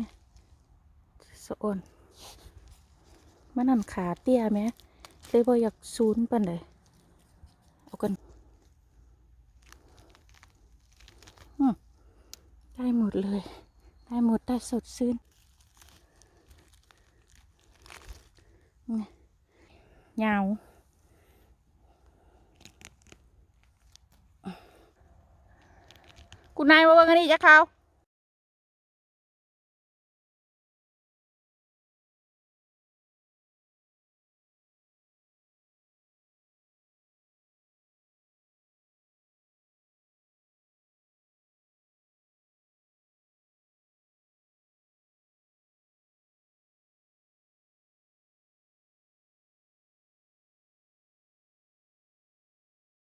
นี่สะอ่อนมันนั่นขาเตี้ยไหมเลยบ่อยากซูนปันเลยเอากันได้หมดเลย ได้หมดได้สดชื่นนี่ยาวคุณนายมาเบิ่งอันนี้จ้ะเขา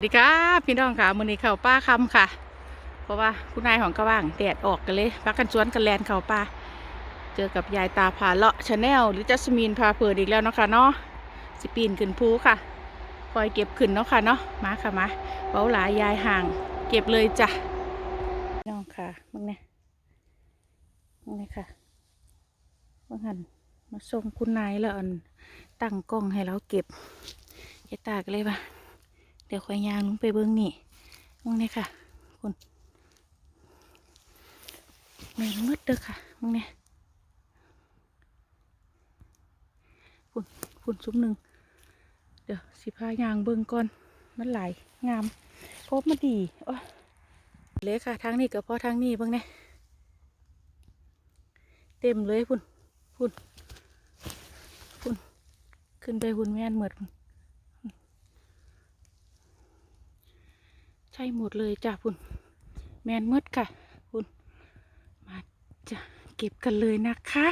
ดีครับพี่น้องค่ะมือนี้เข้าป้าคำค่ะ เพราะว่าคุณนายของกระว่างแดดออกกันเลยพักกันสวนกันแลนเข้าป่าเจอกับยายตาพาเลาะชาแนลหรือจัสมินพาเพลิดอีกแล้วเนาะค่ะเนาะสิปีนขึ้นภูค่ะคอยเก็บขึ้นเนาะค่ะเนาะมาค่ะมาเบาหลายยายห่าง เก็บเลยจ้ะพี่น้องค่ะมึงเนี่ยมึงเนี่ยค่ะมึงหันมาส่งคุณนายแล้วอันตั้งกล้องให้เราเก็บยายตาก็เลยว่า เดี๋ยวคอยยางลงไปเบิ้งนี่มึงเนี่ยค่ะคุณแม่นมืดเด้อค่ะมึงเนี่ยคุณคุณซุ้มหนึ่งเดี๋ยวสิพายางเบิ่งก่อนมันไหลงามเพบมาดีโอ้เลยค่ะทางนี้ก็เพราะทางนี้เบิ่งเนี่ยเต็มเลยคุณคุณคุณขึ้นไปคุณแม่นเหมือน ใช่หมดเลยจ้ะคุณแมนมืดค่ะ คุณมาจะเก็บกันเลยนะคะ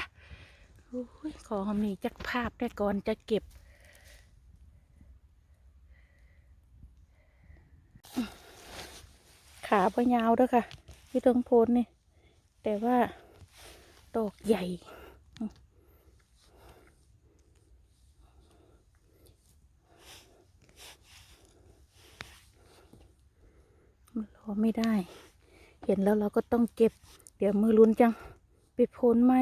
โอ้ยขอหอมนี่จักภาพได้ก่อนจะเก็บขาพยาวด้วยค่ะที่ตรงโพนนี่ แต่ว่าดอกใหญ่ มันรอไม่ได้ เห็นแล้วเราก็ต้องเก็บ เดี๋ยวมือลุ้นจัง ไปโพนไหม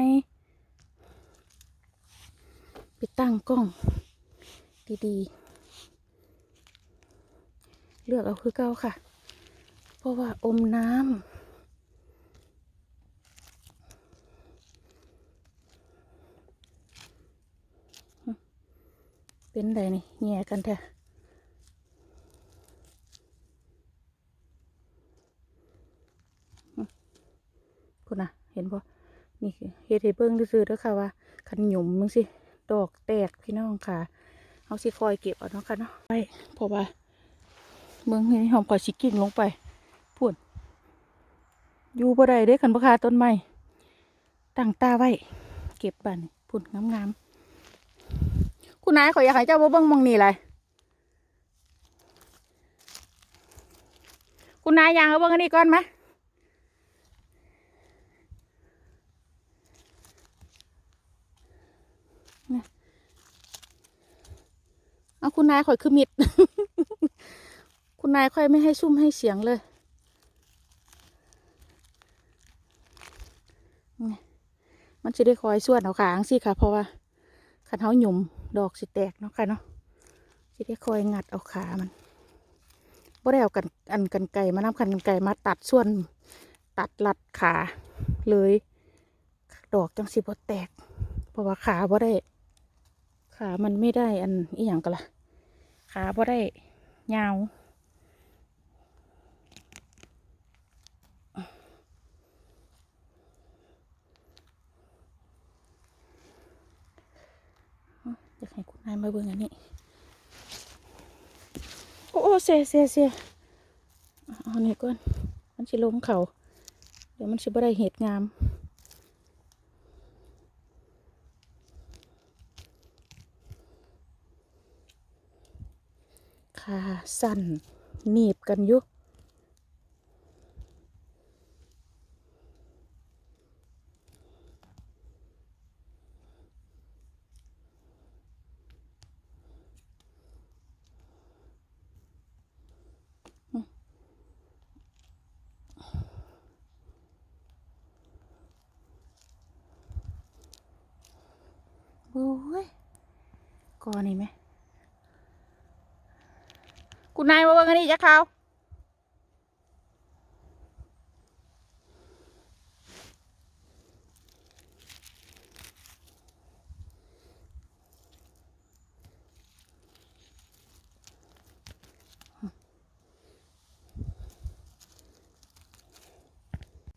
ไปตั้งกล้อง ดีๆ เลือกเอาคือเก้าค่ะ เพราะว่าอมน้ำเป็นไรนี่แง่กันเถอะุณน่ะ เห็นปะนี่เฮ็ดให้เบิ้งซื่อๆเด้อค่ะว่าขันหยุมมึงสิดอกแตกพี่น้องค่ะเอาสิคอยเก็บเอาเนาะค่ะเนาะไปเพราะว่าเมืองนี้หอมก่อยสิกิ่งลงไปพูดอยู่บ่ได้เด้ขันบ่คาต้นไม้ตั้งตาไว้ เก็บบันพุ่นงามๆคุณนายขออยากให้เจ้าบ่เบิ่งมองนี่เลยคุณนายยางเอาเบิ่งอันนี้ก่อนไหม เอาคุณนายข่อยคือมิด คุณนายค่อยไม่ให้ซุ่มให้เสียงเลยมันจะได้คอยส่วนเอาขางสิค่ะ เพราะว่าขันเท้าหยุ่มดอกสิแตกเนาะค่ะเนาะจะได้คอยงัดเอาขามันบ่ได้เอากันอันกันไก่มานับคันกันไก่มาตัดส่วนตัดลัดขาเลย ดอกจังสิบ่แตก เพราะว่าขาบ่ได้ ขามันไม่ได้อันอีหยังกันล่ะขาบ่ได้ยาวอยากให้คุณนายมาเบิ่งอันนี้ โอ้โอเสียเสียเสียเอาอันนี้ก่อน มันสิลงเขาเดี๋ยวมันสิบ่ได้เหตุงาม สั่นหนีบกันอยู่โอ้ยกอนี่ไหม คุณนายมาเบิ่งอันนี้จ้ะเขา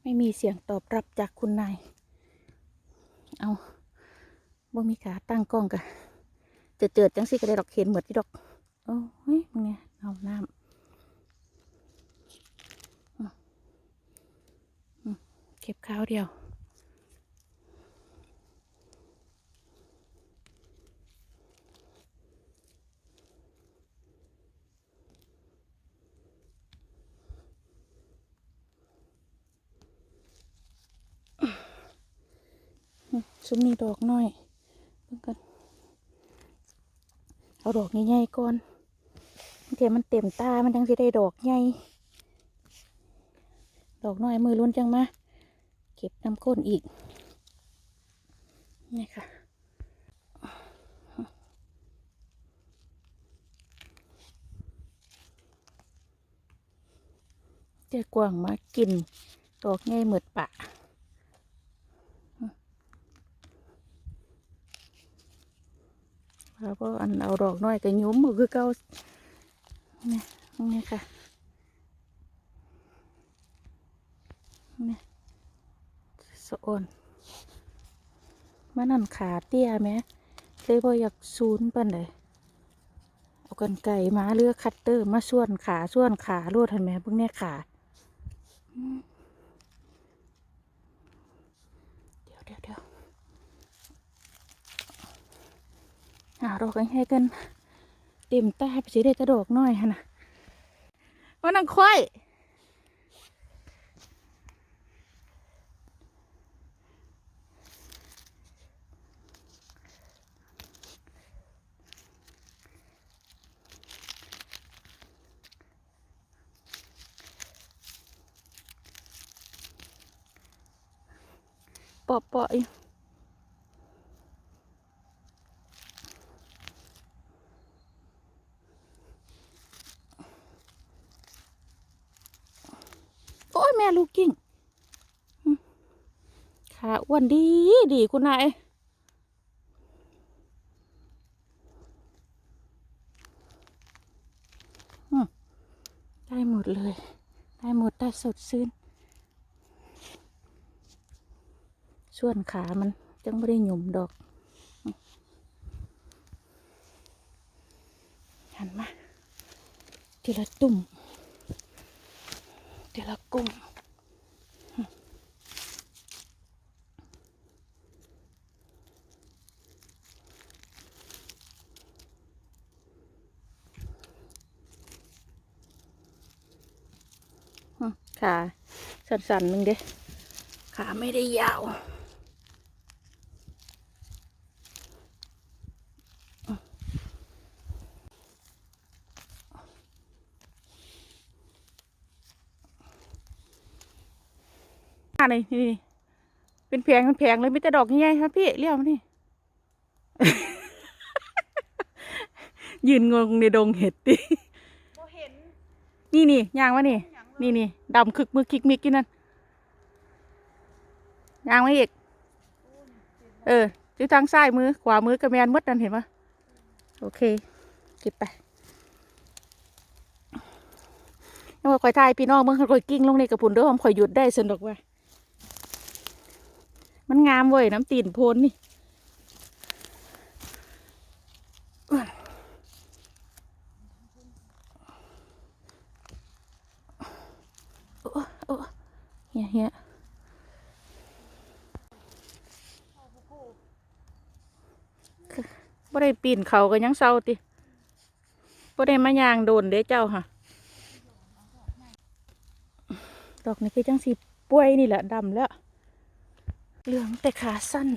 ไม่มีเสียงตอบรับจากคุณนาย เอาบ่มีขาตั้งกล้องกะจะเจิดจังสิก็ได้ดอกเข็นเหมือนที่ดอก โอ้ยมึงเนี่ย เอาน้ำอืมอืมเก็บข้าวเดียวซุ้มนี่ดอกน้อยเพิ่งกันเอาดอกใหญ่ๆก่อน เดี๋ยวมันเต็มตา มันจังสิได้ดอกใหญ่ ดอกน้อยมือล้นจังมา เก็บน้ำก้นอีก นี่ค่ะ เจ้ากวางมากิน ดอกใหญ่เหมือดปะแล้วก็อันเอาดอกน้อยก็ยุ้มมือคือเก่า นี่ยนี่ค่ะนี่สะออนมันนั่นขาเตี้ยไหมเลยบ่อยากซูนปันเลยเอากันไก่มาเลือกคัตเตอร์มาส่วนขาส่วนขาลวดเห็นไหมพวกเนี้ยขาเดี๋ยวเดี๋ยวเดี๋ยวหาดอกให้กัน ต็มตาไปสิได้แตะดอกน้อยฮะนะว่านังค่อยปอบปอยแม่ลูกกิ้งอืมขาอ้ วนดีดีคุณนายได้หมดเลย ได้หมดได้สดชื่นส่วนขามันจังไม่ได้หยุ่มดอกหันมาทีละตุ่มทีละกลุ่มอืมอืม ขาสั่นๆมึงเด้ขาไม่ได้ยาวอ่านี่นี่เป็นแพงเป็นแพงเลยมีแต่ดอกใหญ่ๆครับพี่เรียกมานี่ยืนงงในดงเห็ดดิบ่เห็นนี่นี่ยางวะนี่หยังเลย นี่นี่ดำคึกมือคิกมิกกินนั่นยางไมาอีก เอออยู่ทางซ้ายมือขวามือกระแมนมดนั่นเห็นปะโอเคเก็บไปยังว่าคอยทายพี่น้องเมื่อคอยกิ้งลงในกระปุ่นเด้อผมคอยหยุดได้สนุกว่ามันงามเว้ยน้ำตีนโพนนี่ โอ้เฮียเฮียบ่ได้ปีนเขาก็ยังเศร้าติบ่ได้มายางโดนเด้เจ้าค่ะ ดอกนี้คือจังสีป่วยนี่แหละดำแล้ว เหลืองแต่ขาสั้น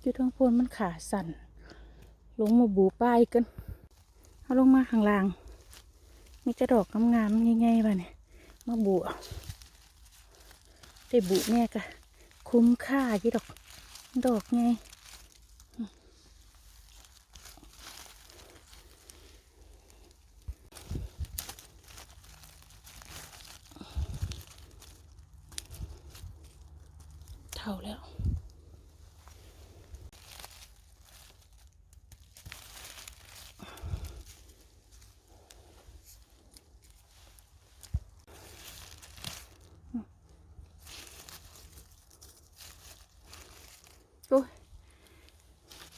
อยู่ทางพนมันขาสั้น ลงมาบูป้ายกัน เอาลงมาข้างล่าง มีจะดอกงามๆง่ายๆป่ะเนี่ยมาบูเอาได้บุแม่กะคคุ้มค่าที่ดอก ดอกไงเท่าแล้ว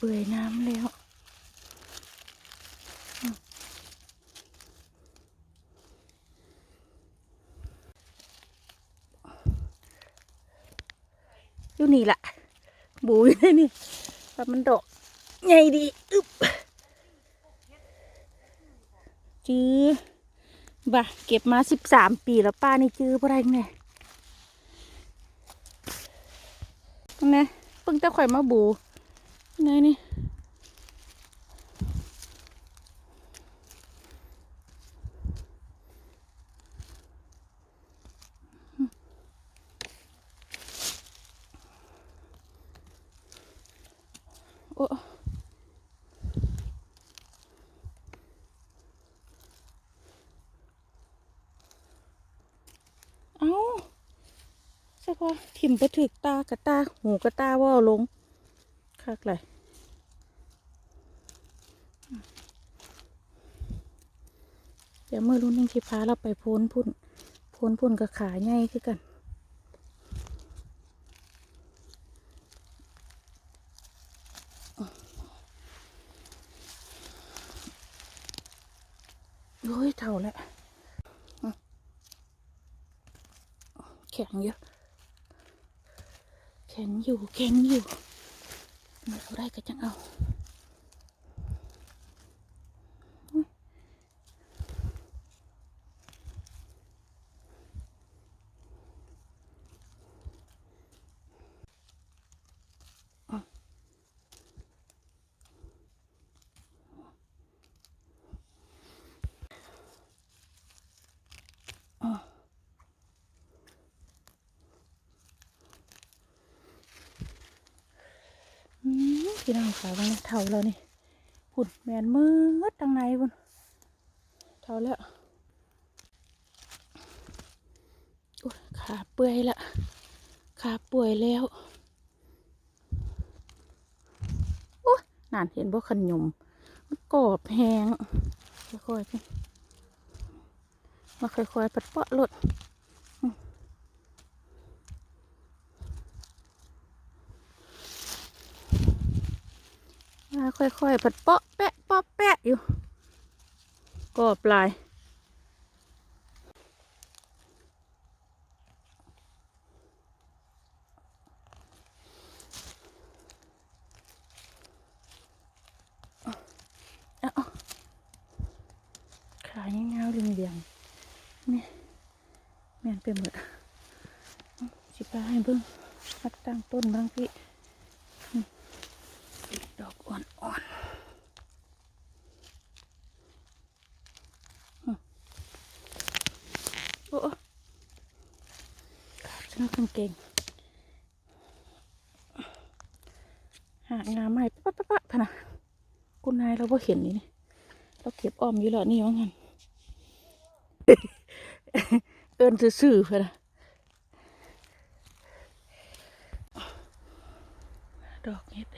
ปื่อยน้ำแล้วอยู่นี่ละบูอยู่นี่แบบมันดอกใหญ่ดีอึบจื้อบ่ะเก็บมาสิบสามปีแล้วป้านี่จื้ออะไรเนี่ยนี่เพิ่งจะข่อยมาบู นี่นี่โอ้เอาใช่ปะถิ่มไปถึกตากระตา หูกระตาว่อาลง คักเลยเดี๋ยวเมื่อรุ่นยังสิพาเราไปโพนพุ่นโพนพุ่นกับขาใหญ่คือกันโอ้ยเท่าแล้วอะแข็งเยอะแข็งอยู่แข็งอยู่ มันเอาได้ก็จังเอา อืม พี่น้องขาวันนี้เท่าแล้วนี่พุ่นแมนมืดทางในพุ่นเท่าแล้วขาเปื่อยละขาป่วยแล้วโอ้นานเห็นบ่ขยมมันกรอบแหงค่อยๆมาค่อยๆปัดเปาะรถ ค่อยๆปัดเปาะแปะเปาะแปะอยู่กรอบลายเอาเอาขาเงาๆเรียงๆนี่แม่นไปหมดสิปลาให้เบิ่งมัดตั้งต้นบางพี่ ดอกอ่อนๆอืมโอ้ขาดฉันกางเกงหางามใหม่ปะปะปะพะนะ คุณนายเราก็เห็นนี่เราเก็บอ้อมอยู่แล้วนี่ว่างั้นเอินซื่อๆพะนะดอกเห็ด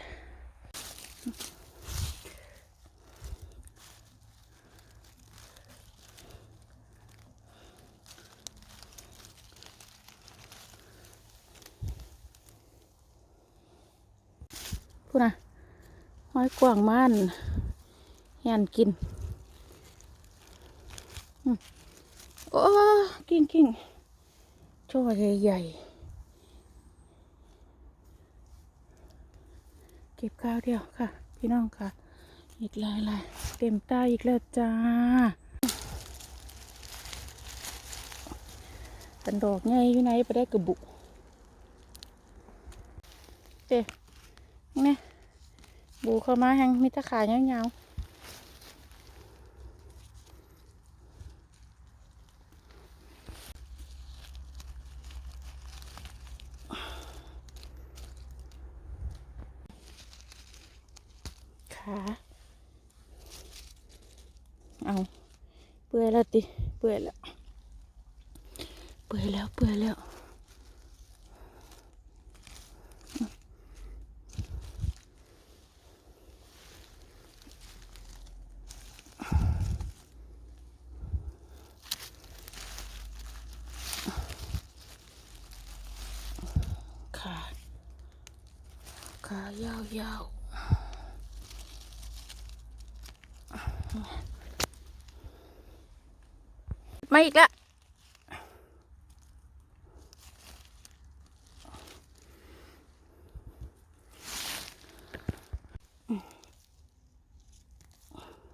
ห้อยกว่างม่านแหนกินอืมโอ้กิ้งกิ้งช่อใหญ่ๆเก็บข้าวเดียวค่ะ พี่น้องค่ะ อีกลายลายเต็มตาอีกแล้วจ้าตันดอกไงอยู่ไหนไปได้กระบุเจ๊นี่ บูเข้ามาแห้งมีตะขายงาวๆขาเอาเปื่อยแล้วติเปื่อยแล้ว เปื่อยแล้วเปื่อยแล้ว มาอีกแล้ว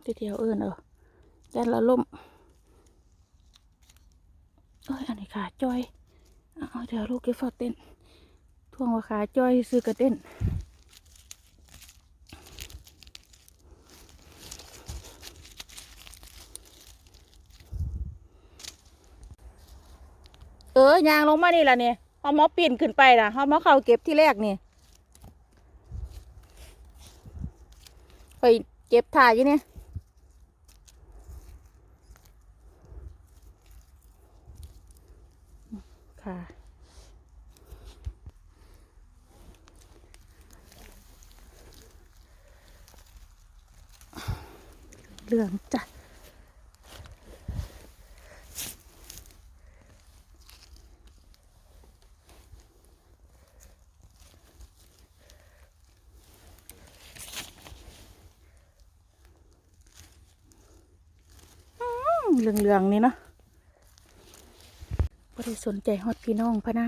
ทีเดียวเอื่นเออยันละล่มเอ้ย อันนี้ขาจอย เอาเดี๋ยวลูกเก็บฟอเต้นทวงว่าขาจอยซื้อกระเต้น เออยางลงมานี่ละเนี่ยเอาหมอปีนขึ้นไปนะเอาหมอเข้าเก็บที่แรกนี่ไปเก็บถ่ายอยู่เนี่ยค่ะเหลืองจ้ะ เหลืองเหลืองๆนี่เนาะบ่ได้สนใจฮอดพี่น้องพะนะ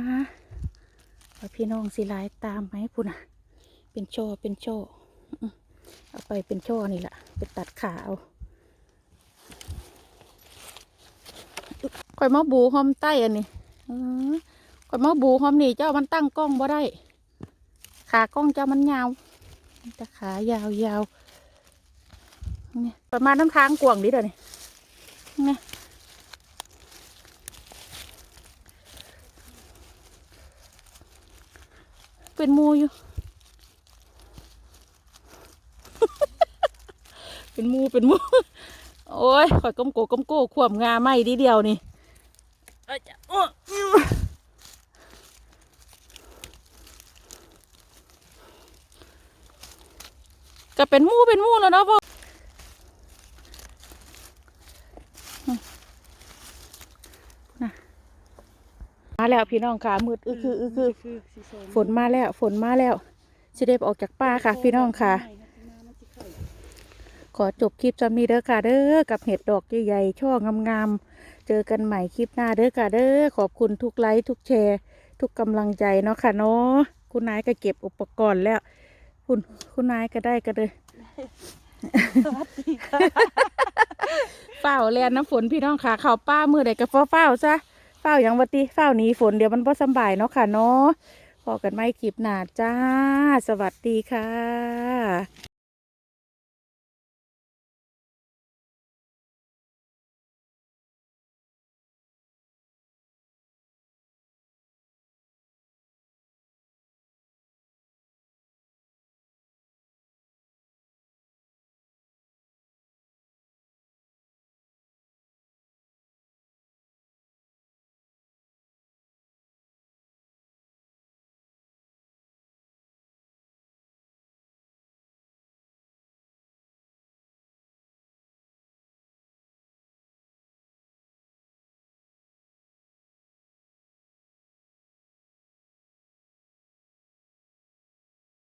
ว่าพี่น้องสิหลายตามไหมพุ่นอะ เป็นโชเป็นโชว์อื้อเอาไปเป็นโชนี่แหละไปตัดขาเอาข่อยมาบูหอมใต้อันนี้ข่อยมาบูหอมนี่เจ้ามันตั้งกล้องบ่ได้ ขากล้องเจ้ามันยาวแต่ขายาวยาวนี่ประมาณน้ำทางกวงดิเดี๋ยวนี้ นี่เป็นมูอยู่ เป็นมูเป็นมู โอ้ยข่อยก้มโกก้มโก้ขวมงาไม่ดีเดียวนี่เอ้ยจะอ้ก็เป็นมูเป็นมูแล้วเนาะพ่อ มาแล้วพี่น้องค่ะมืดอึคืออึคือ ฝนมาแล้วฝนมาแล้วจะได้ออกจากป่าค่ะ พี่น้องค่ะ ขอจบคลิปจำนี้เด้อค่ะเด้อกับเห็ดดอกใหญ่ๆช่องามๆเจอกันใหม่คลิปหน้าเด้อค่ะเด้อขอบคุณทุกไลค์ทุกแชร์ ทุกกำลังใจเนาะค่ะเนาะคุณนายก็เก็บอุปกรณ์แล้ว คุณคุณนายก็ได้ก็เลยสวัสดีค่ะเฝ้าแลนน้ำฝนพี่น้องค่ะ เข่าวป้ามือใดก็เฝ้าเฝ้าซะเฝ้าอย่างวัติเฝ้าหนีฝนเดี๋ยวมันพอสบายเนาะค่ะเนาะพอกันไม่คลิปหนาจ้า สวัสดีค่ะ